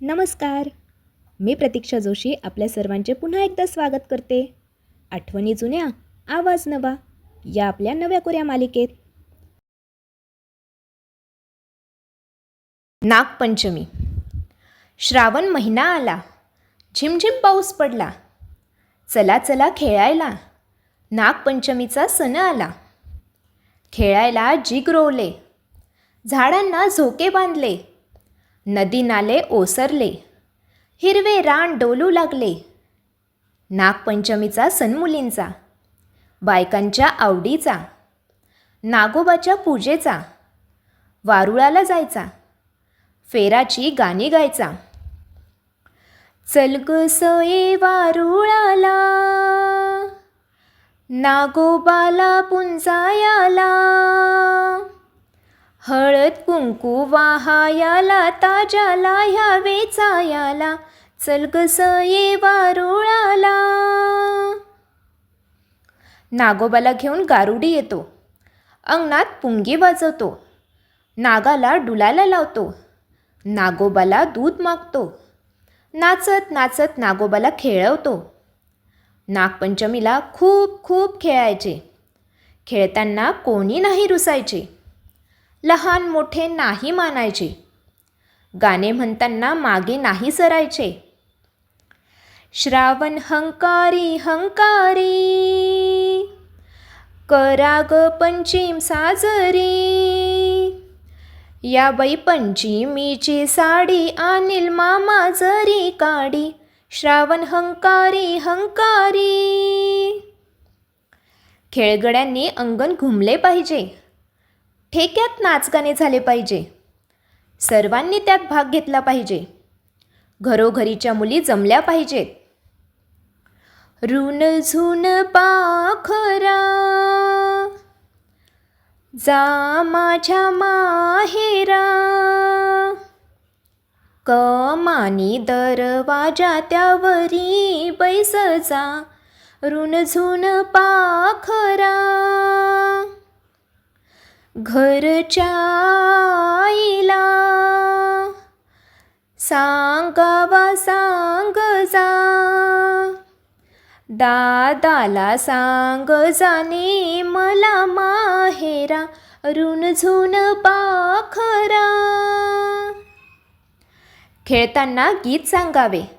नमस्कार. मी प्रतीक्षा जोशी आपल्या सर्वांचे पुन्हा एकदा स्वागत करते. आठवणी जुन्या आवाज नवा या आपल्या नव्या कोऱ्या मालिकेत. नागपंचमी. श्रावण महिना आला. झिमझिम पाऊस पडला. चला चला खेळायला. नागपंचमीचा सण आला. खेळायला जीग रोवले. झाडांना झोके बांधले. नदी नाले ओसरले. हिरवे रान डोलू लागले. नागपंचमीचा सण मुलींचा. बायकांच्या आवडीचा. नागोबाच्या पूजेचा. वारुळाला जायचा. फेराची गाणी गायचा. चल सये वारुळाला. नागोबाला पुंजायाला. हळद कुंकू वाहायाला ताजाला ह्या वेचायाला चल कसं सये वारुळाला. नागोबाला घेऊन गारुडी येतो. अंगणात पुंगी वाजवतो. नागाला डुलायला लावतो. नागोबाला दूध मागतो. नाचत नाचत नागोबाला खेळवतो. नागपंचमीला खूप खूप खेळायचे. खेळताना कोणी नाही रुसायचे. लहान मोठे नाही मानायचे. गाणे म्हणताना मागे नाही सरायचे. श्रावण हंकारी हंकारी. कराग पंचीम साजरी. या बाई पंचमीची साडी अनिल मामा जरी काडी. श्रावण हंकारी हंकारी. खेळगड्यांनी अंगण घुमले पाहिजे. ठेक्यात नाचगाणे झाले पाहिजे. सर्वांनी त्यात भाग घेतला पाहिजे. घरोघरीच्या मुली जमल्या पाहिजेत. ऋण झुन पाखरा. जा माझ्या माहेरा. कमानी दरवाजा त्यावरी बैस जा. ऋण झुन पाखरा. घरच्या आईला सांगावा सांग जा. दादाला सांग जाने मला माहेरा रुणझुन पाखरा. खेळताना गीत सांगावे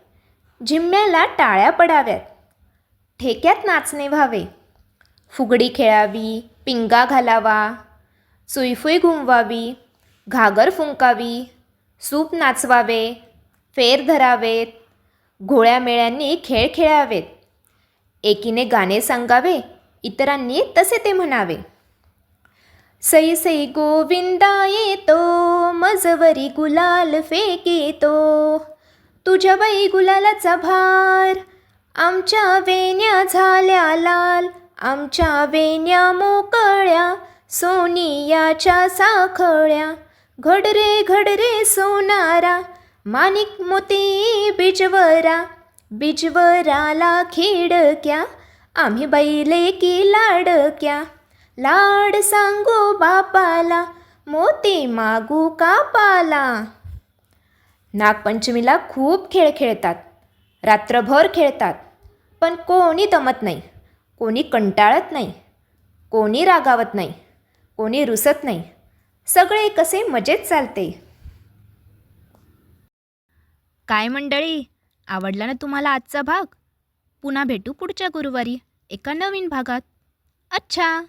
जिम्म्याला टाळ्या पडाव्यात ठेक्यात नाचणे व्हावे. फुगडी खेळावी पिंगा घालावा. सुईफुई घुमवावी घागर फुंकावी सूप नाचवावे फेर धरावेत घोळ्या मेळ्यांनी खेळ खेळावेत. एकीने गाणे सांगावे इतरांनी तसे ते म्हणावे. सई सई गोविंदा येतो मजवरी गुलाल फेकीतो. तुझ्या बाई गुलालाचा भार आमच्या वेण्या झाल्या लाल आमच्या वेण्या मोकळ्या सोनियाच्या साखळ्या. घडरे घडरे सोनारा. माणिक मोती बिजवरा. बिजवराला खिडक्या. आम्ही बैले की लाडक्या. लाड सांगू बापाला मोती मागू कापाला. नागपंचमीला खूप खेळ खेळतात. रात्रभर खेळतात. पण कोणी दमत नाही. कोणी कंटाळत नाही. कोणी रागावत नाही. कोणी रुसत नाही. सगळे कसे मजेत चालते. काय मंडळी आवडला ना तुम्हाला आजचा भाग? पुन्हा भेटू पुढच्या गुरुवारी एका नवीन भागात. अच्छा!